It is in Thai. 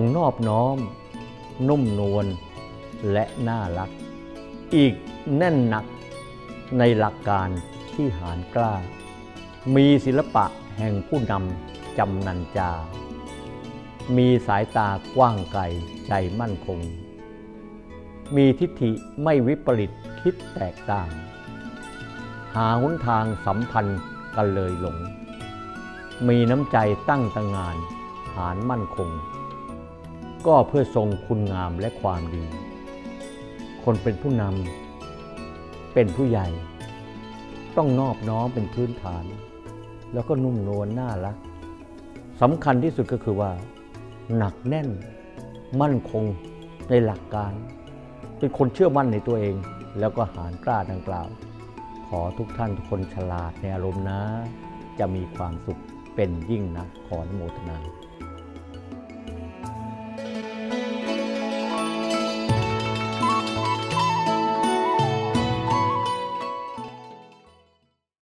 งนอบน้อม นุ่มนวลและน่ารัก อีกแน่นหนักในหลักการที่หารกล้า มีศิลปะแห่งผู้นำจำนันจา มีสายตากว้างไกลใจมั่นคง มีทิฏฐิไม่วิปริตคิดแตกต่าง หาหนทางสัมพันธ์กันเลยหลง มีน้ำใจตั้งตางานหารมั่นคง ก็เพื่อทรงคุณงามและความดี คนเป็นผู้นำเป็นผู้ใหญ่ ต้องนอบน้อมเป็นพื้นฐาน แล้วก็นุ่มนวลน่ารักสำคัญที่สุดก็คือว่า หนักแน่นมั่นคงในหลักการ เป็นคนเชื่อมั่นในตัวเอง แล้วก็หารกล้าดังกล่าว ขอทุกท่านทุกคนฉลาดในอารมณ์นะ จะมีความสุขเป็นยิ่งนะขออนุโมทนา thank you